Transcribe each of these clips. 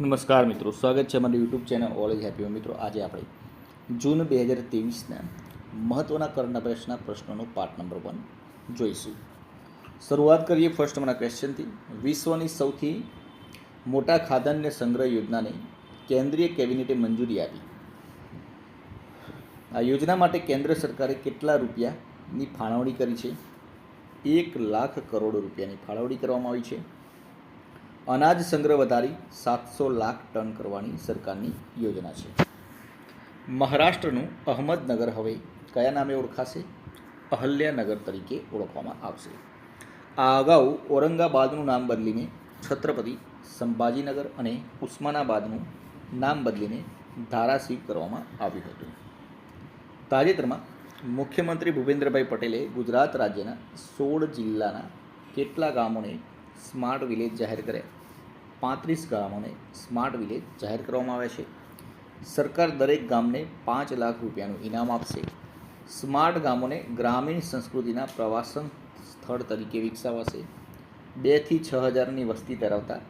નમસ્કાર મિત્રો, સ્વાગત છે અમારી YouTube channel all is happy મિત્રો, આજે આપણે જૂન બે હજાર ત્રેવીસના મહત્ત્વના કરંટ અફેર્સના પ્રશ્નોનો પાર્ટ નંબર વન જોઈશું. શરૂઆત કરીએ ફર્સ્ટ નંબરના ક્વેશ્ચનથી વિશ્વની સૌથી મોટા ખાદ્યાન્ન સંગ્રહ યોજનાને કેન્દ્રીય કેબિનેટે મંજૂરી આપી. આ યોજના માટે કેન્દ્ર સરકારે કેટલા રૂપિયાની ફાળવણી કરી છે? એક લાખ કરોડ રૂપિયાની ફાળવણી કરવામાં આવી છે. અનાજ સંગ્રહ વધારી સાતસો લાખ ટન કરવાની સરકારની યોજના છે. મહારાષ્ટ્રનું અહમદનગર હવે કયા નામે ઓળખાશે? અહલ્યાનગર તરીકે ઓળખવામાં આવશે. આ અગાઉ ઔરંગાબાદનું નામ બદલીને છત્રપતિ સંભાજીનગર અને ઉસ્માનાબાદનું નામ બદલીને ધારાશીવ કરવામાં આવ્યું હતું. તાજેતરમાં મુખ્યમંત્રી ભૂપેન્દ્રભાઈ પટેલે ગુજરાત રાજ્યના સોળ જિલ્લાના કેટલા ગામોને સ્માર્ટ વિલેજ જાહેર કર્યા? પાંત્રીસ ગામોને સ્માર્ટ વિલેજ જાહેર કરવામાં આવ્યા છે. સરકાર દરેક ગામને પાંચ લાખ રૂપિયાનું ઇનામ આપશે. સ્માર્ટ ગામોને ગ્રામીણ સંસ્કૃતિના પ્રવાસન સ્થળ તરીકે વિકસાવાશે. બેથી છ હજારની વસ્તી ધરાવતા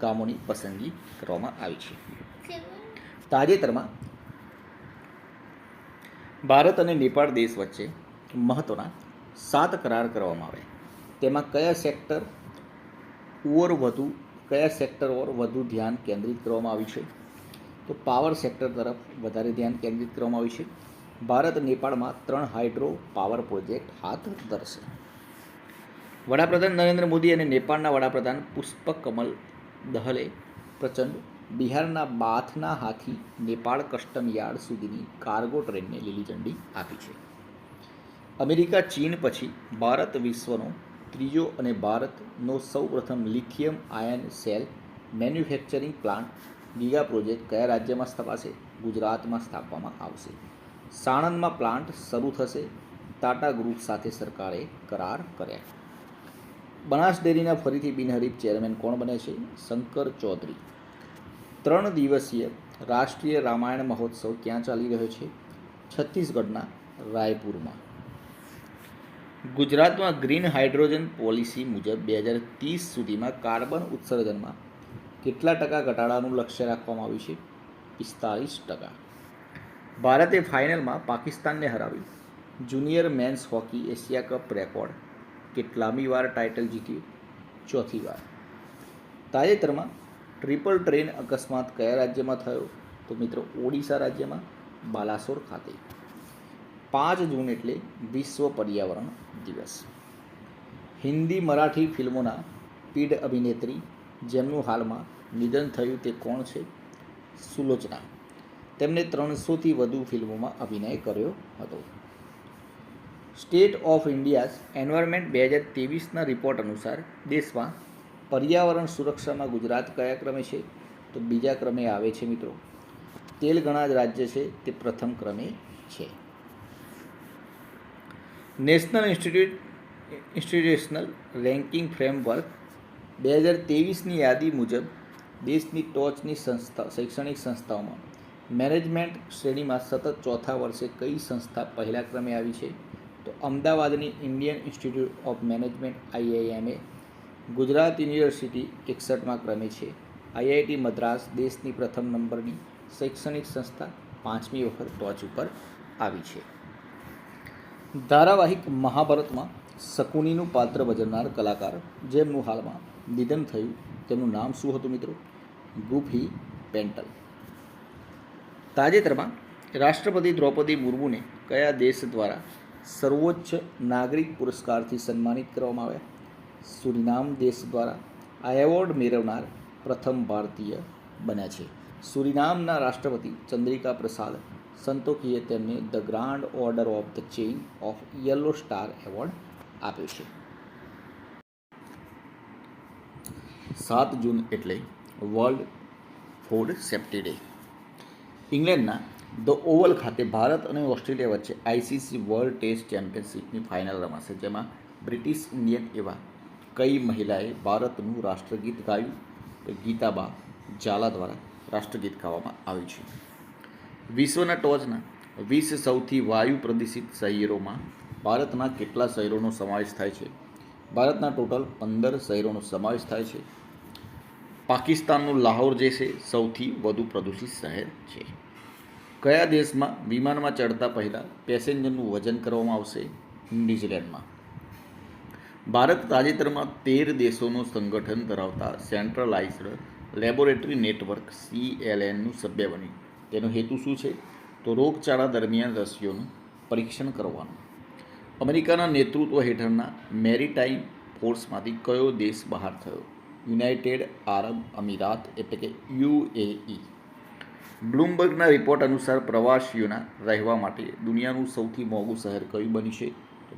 ગામોની પસંદગી કરવામાં આવી છે. તાજેતરમાં ભારત અને નેપાળ દેશ વચ્ચે મહત્ત્વના સાત કરાર કરવામાં આવ્યા. તેમાં કયા સેક્ટર ઓર વધુ કયા સેક્ટર પર વધુ ધ્યાન કેન્દ્રિત કરવામાં આવ્યું છે? તો પાવર સેક્ટર તરફ વધારે ધ્યાન કેન્દ્રિત કરવામાં આવ્યું છે. ભારત નેપાળમાં ત્રણ હાઇડ્રો પાવર પ્રોજેક્ટ હાથ ધરશે. વડાપ્રધાન નરેન્દ્ર મોદી અને નેપાળના વડાપ્રધાન પુષ્પકમલ દહલે પ્રચંડ બિહારના બાથના હાથી નેપાળ કસ્ટમ યાર્ડ સુધીની કાર્ગો ટ્રેનને લીલી ઝંડી આપી છે. અમેરિકા, ચીન પછી ભારત વિશ્વનો ત્રીજો અને ભારતનો સૌપ્રથમ lithium ion cell manufacturing plant giga project કયા રાજ્યમાં સ્થપાશે? ગુજરાતમાં સ્થાપવામાં આવશે. સાણંદમાં પ્લાન્ટ શરૂ થશે. ટાટા ગ્રુપ સાથે સરકારે કરાર કર્યા. બનાસ ડેરીના ફરીથી બિનહરીફ ચેરમેન કોણ બને છે? શંકર ચૌધરી. ત્રણ દિવસીય રાષ્ટ્રીય રામાયણ મહોત્સવ ક્યાં ચાલી રહ્યો છે? છત્તીસગઢના રાયપુરમાં. ગુજરાતમાં ગ્રીન હાઇડ્રોજન પોલિસી મુજબ બે હજાર ત્રીસ સુધીમાં કાર્બન ઉત્સર્જનમાં કેટલા ટકા ઘટાડાનું લક્ષ્ય રાખવામાં આવ્યું છે? પિસ્તાળીસ ટકા. ભારતે ફાઇનલમાં પાકિસ્તાનને હરાવી junior men's hockey Asia cup record. કેટલામી વાર ટાઇટલ જીત્યું? ચોથી વાર. તાજેતરમાં ટ્રિપલ ટ્રેન અકસ્માત કયા રાજ્યમાં થયો? તો મિત્રો ઓડિશા રાજ્યમાં બાલાસોર ખાતે. પાંચ જૂન એટલે વિશ્વ પર્યાવરણ દિવસ. હિન્દી મરાઠી ફિલ્મોના પીઢ અભિનેત્રી જેમનું હાલમાં નિધન થયું તે કોણ છે? સુલોચના. તેમણે ત્રણસોથી વધુ ફિલ્મોમાં અભિનય કર્યો હતો. સ્ટેટ ઓફ ઇન્ડિયાઝ એન્વાયરમેન્ટ બે હજાર ત્રેવીસના રિપોર્ટ અનુસાર દેશમાં પર્યાવરણ સુરક્ષામાં ગુજરાત કયા ક્રમે છે? તો બીજા ક્રમે આવે છે મિત્રો. તેલંગાણા જ રાજ્ય છે, તે પ્રથમ ક્રમે છે. National institute, institutional ranking framework બે હજાર તેવીસની યાદી મુજબ દેશની ટોચની સંસ્થા, શૈક્ષણિક સંસ્થાઓમાં મેનેજમેન્ટ શ્રેણીમાં સતત ચોથા વર્ષે કઈ સંસ્થા પહેલા ક્રમે આવી છે? તો અમદાવાદની Indian institute of management, IIMA, Gujarat university એકસઠમાં ક્રમે છે. આઈઆઈટી મદ્રાસ દેશની પ્રથમ નંબરની શૈક્ષણિક સંસ્થા પાંચમી વખત ટોચ ઉપર આવી છે. ધારાવાહિક મહાભારતમાં શકુનીનું પાત્ર ભજવનાર કલાકાર, જેમનું હાલમાં નિધન થયું, તેમનું નામ શું હતું મિત્રો? ગુફી પેન્ટલ. તાજેતરમાં રાષ્ટ્રપતિ દ્રૌપદી મુર્મુને કયા દેશ દ્વારા સર્વોચ્ચ નાગરિક પુરસ્કારથી સન્માનિત કરવામાં આવ્યા? સુરિનામ દેશ દ્વારા આ એવોર્ડ મેળવનાર પ્રથમ ભારતીય બન્યા છે. સુરિનામના રાષ્ટ્રપતિ ચંદ્રિકા પ્રસાદ સંતોખીએ તેમને the grand order of the chain of yellow star award આપ્યો છે. સાત જૂન એટલે વર્લ્ડ ફૂડ સેફ્ટી ડે ઇંગ્લેન્ડના ધ ઓવલ ખાતે ભારત અને ઓસ્ટ્રેલિયા વચ્ચે આઈસીસી વર્લ્ડ ટેસ્ટ ચેમ્પિયનશિપની ફાઇનલ રમાશે, જેમાં બ્રિટિશ ઇન્ડિયન એવા કઈ મહિલાએ ભારતનું રાષ્ટ્રગીત ગાયું? ગીતાબા ઝાલા દ્વારા રાષ્ટ્રગીત ગાવામાં આવ્યું છે. વિશ્વના ટોચના વીસ સૌથી વાયુ પ્રદૂષિત શહેરોમાં ભારતના કેટલા શહેરોનો સમાવેશ થાય છે? ભારતના ટોટલ પંદર શહેરોનો સમાવેશ થાય છે. પાકિસ્તાનનું લાહોર જે છે, સૌથી વધુ પ્રદૂષિત શહેર છે. કયા દેશમાં વિમાનમાં ચડતા પહેલાં પેસેન્જરનું વજન કરવામાં આવશે? ન્યૂઝીલેન્ડમાં. ભારત તાજેતરમાં તેર દેશોનું સંગઠન ધરાવતા સેન્ટ્રલાઇઝડ લેબોરેટરી નેટવર્ક સીએલએનનું સભ્ય બન્યું. તેનો હેતુ શું છે? તો રોગચાળા દરમિયાન રસીઓનું પરીક્ષણ કરવાનું. અમેરિકાના નેતૃત્વ હેઠળના મેરીટાઈમ ફોર્સમાંથી કયો દેશ બહાર થયો? યુનાઇટેડ આરબ અમીરાત એટલે કે યુએઈ. બ્લૂમબર્ગના રિપોર્ટ અનુસાર પ્રવાસીઓના રહેવા માટે દુનિયાનું સૌથી મોંઘું શહેર કયું બન્યું છે?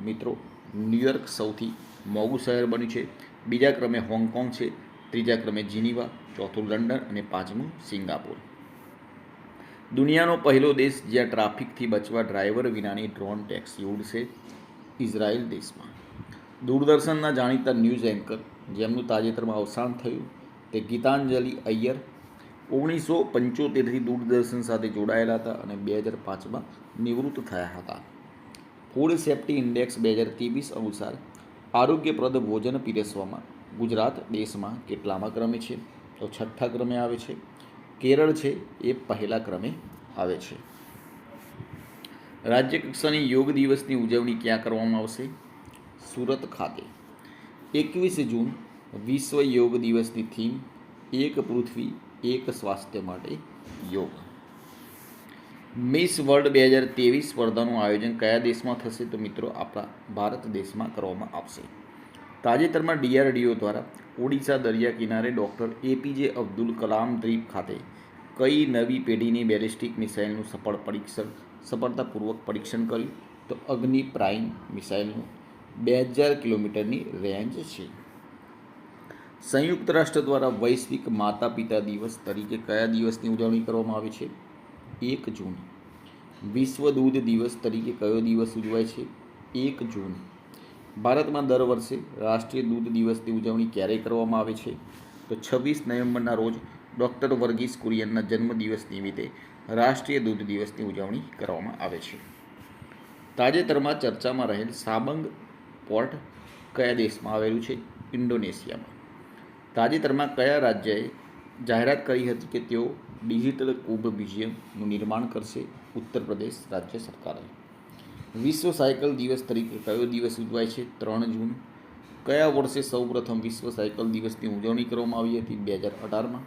મિત્રો, ન્યુયોર્ક સૌથી મોંઘું શહેર બન્યું છે. બીજા ક્રમે હોંગકોંગ છે. ત્રીજા ક્રમે જીનીવા, ચોથું લંડન અને પાંચમું સિંગાપોર. દુનિયાનો પહેલો દેશ જ્યાં ટ્રાફિકથી બચવા ડ્રાઈવર વિનાની ડ્રોન ટેક્સી ઉડશે ઇઝરાયલ દેશમાં. દૂરદર્શનના જાણીતા ન્યૂઝ એન્કર, જેમનું તાજેતરમાં અવસાન થયું તે ગીતાંજલિ અય્યર, ઓગણીસો પંચોતેરથી દૂરદર્શન સાથે જોડાયેલા હતા અને બે હજાર પાંચમાં નિવૃત્ત થયા હતા. ફૂડ સેફ્ટી ઇન્ડેક્સ બે હજાર ત્રેવીસ અનુસાર, આરોગ્યપ્રદ ભોજન પીરસવામાં ગુજરાત દેશમાં કેટલામાં ક્રમે છે? તો છઠ્ઠા ક્રમે આવે છે. કેરળ છે એ પહેલા ક્રમે આવે છે. રાજ્ય કક્ષાની યોગ દિવસની ઉજવણી ક્યાં કરવામાં આવશે? સુરત ખાતે. એકવીસ જૂન, વિશ્વ યોગ દિવસની થીમ, એક પૃથ્વી, એક સ્વાસ્થ્ય માટે યોગ. મિસ વર્લ્ડ બે હજાર ત્રેવીસ સ્પર્ધાનું આયોજન કયા દેશમાં થશે? તો મિત્રો, આપણા ભારત દેશમાં કરવામાં આવશે. તાજેતરમાં ડીઆરડીઓ દ્વારા ઓડિશા દરિયા કિનારે ડૉક્ટર એપીજે અબ્દુલ કલામ દ્વીપ ખાતે કઈ નવી પેઢીની બેલિસ્ટિક મિસાઇલનું સફળ પરીક્ષણ, સફળતાપૂર્વક પરીક્ષણ કર્યું? તો અગ્નિ પ્રાઇમ મિસાઇલનું બે હજાર કિલોમીટરની રેન્જ છે. સંયુક્ત રાષ્ટ્ર દ્વારા વૈશ્વિક માતા પિતા દિવસ તરીકે કયા દિવસની ઉજવણી કરવામાં આવે છે? એક જૂન. વિશ્વ દૂધ દિવસ તરીકે કયો દિવસ ઉજવાય છે? એક જૂન. ભારતમાં દર વર્ષે રાષ્ટ્રીય દૂધ દિવસની ઉજવણી ક્યારે કરવામાં આવે છે? તો છવ્વીસ નવેમ્બરના રોજ ડૉક્ટર વર્ગીસ કુરિયનના જન્મદિવસ નિમિત્તે રાષ્ટ્રીય દૂધ દિવસની ઉજવણી કરવામાં આવે છે. તાજેતરમાં ચર્ચામાં રહેલ સાબંગ પોર્ટ કયા દેશમાં આવેલું છે? ઇન્ડોનેશિયામાં. તાજેતરમાં કયા રાજ્યએ જાહેરાત કરી હતી કે તેઓ ડિજિટલ કુંભ મ્યુઝિયમનું નિર્માણ કરશે? ઉત્તર પ્રદેશ રાજ્ય સરકારે. વિશ્વ સાયકલ દિવસ તરીકે કયો દિવસ ઉજવાય છે? ત્રણ જૂન. કયા વર્ષે સૌપ્રથમ વિશ્વ સાયકલ દિવસની ઉજવણી કરવામાં આવી હતી બે હજાર અઢારમાં?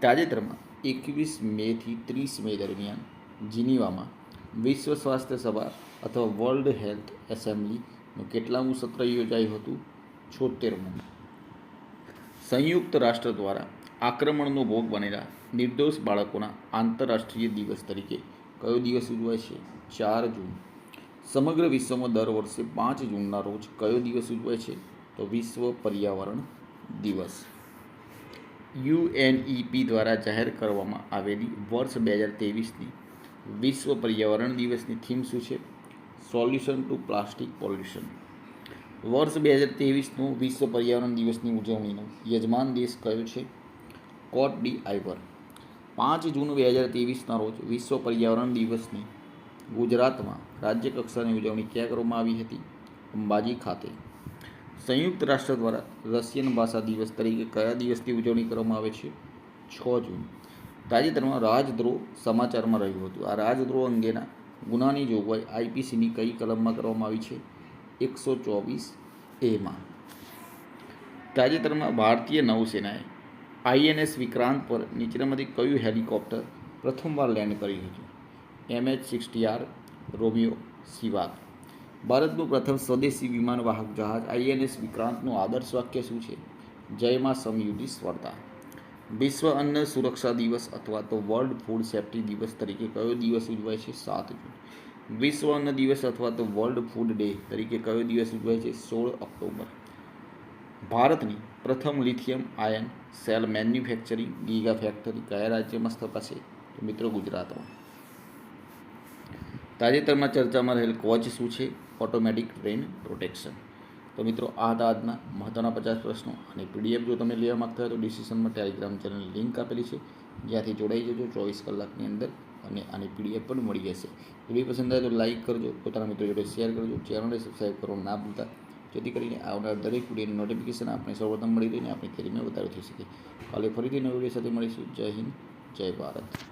તાજેતરમાં એકવીસ મેથી ત્રીસ મે દરમિયાન જીનીવામાં વિશ્વ સ્વાસ્થ્ય સભા અથવા વર્લ્ડ હેલ્થ એસેમ્બલીનું કેટલામું સત્ર યોજાયું હતું? છોતેરમું. સંયુક્ત રાષ્ટ્ર દ્વારા આક્રમણનો ભોગ બનેલા નિર્દોષ બાળકોના આંતરરાષ્ટ્રીય દિવસ તરીકે કયો દિવસ ઉજવાય છે? ચાર જૂન. સમગ્ર વિશ્વમાં દર વર્ષે પાંચ જૂનના રોજ કયો દિવસ ઉજવાય છે? તો વિશ્વ પર્યાવરણ દિવસ. યુએનઈપી દ્વારા જાહેર કરવામાં આવેલી વર્ષ બે હજાર ત્રેવીસની વિશ્વ પર્યાવરણ દિવસની થીમ શું છે? Solution to plastic pollution. વર્ષ બે હજાર ત્રેવીસનું વિશ્વ પર્યાવરણ દિવસની ઉજવણીનો યજમાન દેશ કયો છે? કોટ ડી આઈવર પાંચ જૂન બે હજાર ત્રેવીસના રોજ વિશ્વ પર્યાવરણ દિવસની ગુજરાતમાં રાજ્ય કક્ષાની ઉજવણી ક્યાં કરવામાં આવી હતી? અંબાજી ખાતે. સંયુક્ત રાષ્ટ્ર દ્વારા રશિયન ભાષા દિવસ તરીકે કયા દિવસની ઉજવણી કરવામાં આવે છે? છ જૂન. તાજેતરમાં રાજદ્રોહ સમાચારમાં રહ્યું હતું. આ રાજદ્રોહ અંગેના ગુનાની જોગવાઈ આઈપીસીની કઈ કલમમાં કરવામાં આવી છે? એકસો ચોવીસ એમાં તાજેતરમાં ભારતીય નૌસેનાએ આઈએનએસ વિક્રાંત પર નીચેનામાંથી કયું હેલિકોપ્ટર પ્રથમવાર લેન્ડ કર્યું હતું? એમએચ સિક્સટી આર રોમિયો સિવાક. ભારતનું પ્રથમ સ્વદેશી વિમાન વાહક જહાજ આઈએનએસ વિક્રાંતનું આદર્શ વાક્ય શું છે? જયમાં સમયુદ્ધી સ્પર્ધા. વિશ્વ અન્ન સુરક્ષા દિવસ અથવા તો વર્લ્ડ ફૂડ સેફ્ટી દિવસ તરીકે કયો દિવસ ઉજવાય છે? સાત જૂન. વિશ્વ અન્ન દિવસ અથવા તો વર્લ્ડ ફૂડ ડે તરીકે કયો દિવસ ઉજવાય છે? સોળ ઓક્ટોબર. ભારતની પ્રથમ lithium ion cell manufacturing giga factory કયા રાજ્યમાં સ્થપાશે તો મિત્રો ગુજરાતમાં. તાજેતરમાં ચર્ચામાં રહેલ કોચ શું છે? ઓટોમેટિક ટ્રેન પ્રોટેક્શન તો મિત્રો, આ હતા આજના મહત્ત્વના પચાસ પ્રશ્નો. અને પીડીએફ જો તમે લેવા માગતા હોય તો ડિસિશનમાં ટેલિગ્રામ ચેનલ લિંક આપેલી છે. જ્યાંથી જોડાઈ જજો ચોવીસ કલાકની અંદર અને આની પીડીએફ પણ મળી જશે વીડિયો પસંદ આવે તો લાઇક કરજો. પોતાના મિત્રો જોડે શેર કરજો. ચેનલને સબસ્ક્રાઈબ કરવાનું ના ભૂલતા. જેથી કરીને આવનાર દરેક વિડીયોની નોટિફિકેશન આપણે સૌપ્રથમ મળી રહીને આપણી કેરીમાં વધારો થઈ શકે. કાલે ફરીથી નવા વીડિયો સાથે મળીશું. જય હિન્દ. જય ભારત.